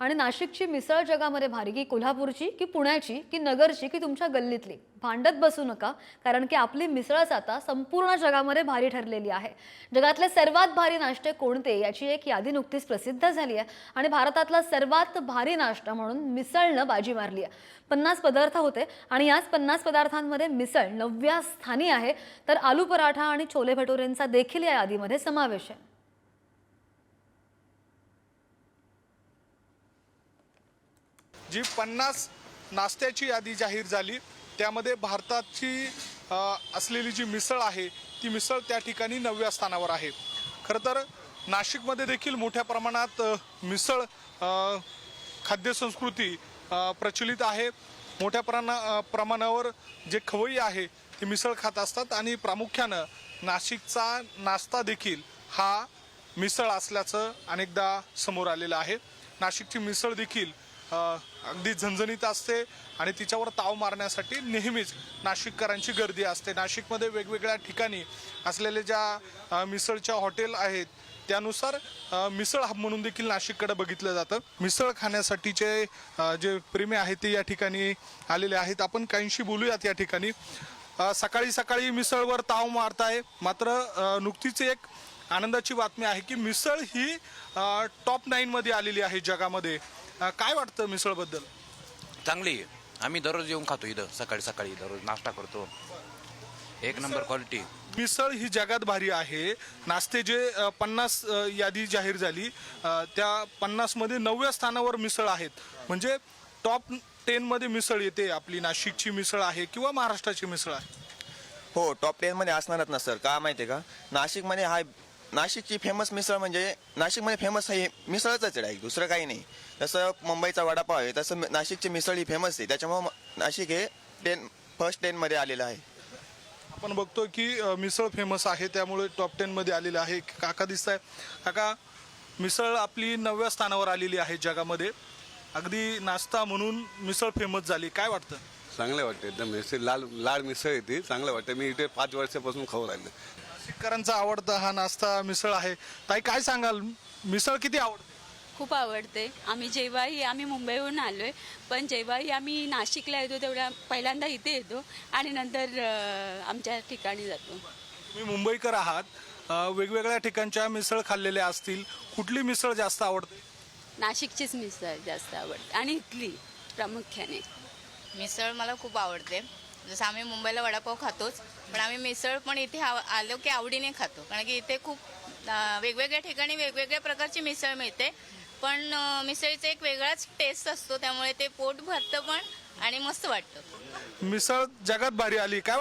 आणि नाशिकची मिसळ जगामध्ये भारी की कोल्हापूरची की पुण्याची की नगरची की तुमच्या गल्लीतली. भांडत बसू नका कारण की आपली मिसळच आता संपूर्ण जगामध्ये भारी ठरलेली आहे. जगातले सर्वात भारी नाश्ते कोणते याची एक यादी नुकतीच प्रसिद्ध झाली आहे. आणि भारतातला सर्वात भारी नाश्ता म्हणून मिसळनं बाजी मारली आहे. पन्नास पदार्थ होते आणि याच पन्नास पदार्थांमध्ये मिसळ नवव्या स्थानी आहे. तर आलू पराठा आणि छोले भटुरेंचा देखील या यादीमध्ये समावेश आहे. जी पन्नास नाश्त्याची यादी जाहीर झाली त्यामध्ये भारताची असलेली जी मिसळ आहे ती मिसळ त्या ठिकाणी नवव्या स्थानावर आहे. खरं तर नाशिकमध्ये देखील मोठ्या प्रमाणात मिसळ खाद्यसंस्कृती प्रचलित आहे. मोठ्या प्रमाणा प्रमाणावर जे खवई आहे ते मिसळ खात असतात आणि प्रामुख्यानं नाशिकचा नाश्ता देखील हा मिसळ असल्याचं अनेकदा समोर आलेलं आहे. नाशिकची मिसळ देखील अगदी झणझणीत असते आणि तिच्यावर ताव मारण्यासाठी नेहमीच नाशिककरांची गर्दी असते. नाशिकमध्ये वेगवेगळ्या ठिकाणी असलेले ज्या मिसळच्या हॉटेल आहेत त्यानुसार मिसळ हब म्हणून देखील नाशिककडे बघितलं जातं. मिसळ खाण्यासाठीचे जे प्रेमी आहेत ते या ठिकाणी आलेले आहेत. आपण काहींशी बोलूयात या ठिकाणी. सकाळी सकाळी मिसळवर ताव मारताय. मात्र नुकतीच एक आनंदाची बातमी आहे की मिसळ ही टॉप नाईनमध्ये आलेली आहे जगामध्ये. अ, काय वाटतं मिसळबद्दल? चांगली आहे. आम्ही दररोज येऊन खातो इथं सकाळी सकाळी दररोज नाश्ता करतो. एक नंबर क्वालिटी मिसळ ही जगात भारी आहे. नाश्ते जे अ, पन्नास अ, यादी जाहीर झाली अ, त्या पन्नासमध्ये नवव्या स्थानावर मिसळ आहेत. म्हणजे टॉप टेन मध्ये मिसळ येते. आपली नाशिकची मिसळ आहे किंवा महाराष्ट्राची मिसळ आहे? हो टॉप टेनमध्ये असणारच ना सर. का माहिती आहे का? नाशिकमध्ये हा नाशिकची फेमस मिसळ म्हणजे नाशिकमध्ये फेमस हे मिसळच आहे दुसरं काही नाही. जसं मुंबईचा वडापाव आहे तसं नाशिकची मिसळ ही फेमस आहे. त्याच्यामुळं नाशिक हे टेन फर्स्ट टेनमध्ये आलेलं आहे. आपण बघतो की अ, मिसळ फेमस आहे त्यामुळे टॉप टेन मध्ये आलेलं आहे. काका दिसत आहे काका मिसळ आपली नवव्या स्थानावर आलेली आहे जगामध्ये. अगदी नाश्ता म्हणून मिसळ फेमस झाली. काय वाटतं? चांगलं वाटतं. एकदम मिसळ लाल लाल मिसळ येते चांगलं वाटतं. मी इथे पाच वर्षापासून खाऊ राहिलो नाशिककरांचा आवडता हा नाश्ता मिसळ आहे. ताई काय सांगाल? मिसळ किती आवडते? खूप आवडते. आम्ही जेव्हाही आम्ही मुंबईहून आलो आहे पण जेव्हाही आम्ही नाशिकला येतो तेवढ्या पहिल्यांदा इथे येतो आणि नंतर अं, आमच्या ठिकाणी जातो. तुम्ही मुंबईकर आहात. अ, वेगवेगळ्या ठिकाणच्या मिसळ खाल्लेल्या असतील. कुठली मिसळ जास्त आवडते? नाशिकचीच मिसळ जास्त आवडते. आणि इथली प्रामुख्याने. मिसळ मला खूप आवडते. जसं आम्ही मुंबईला वडापाव खातोच पण आम्ही मिसळ पण इथे आलो की आवडीने खातो. कारण की इथे खूप वेगवेगळ्या ठिकाणी वेगवेगळ्या प्रकारची मिसळ मिळते. पण मिसळीचा एक वेगळाच टेस्ट असतो त्यामुळे ते पोट भरतं पण आणि मस्त वाटतं. मिसळ जगात भारी आली. काय?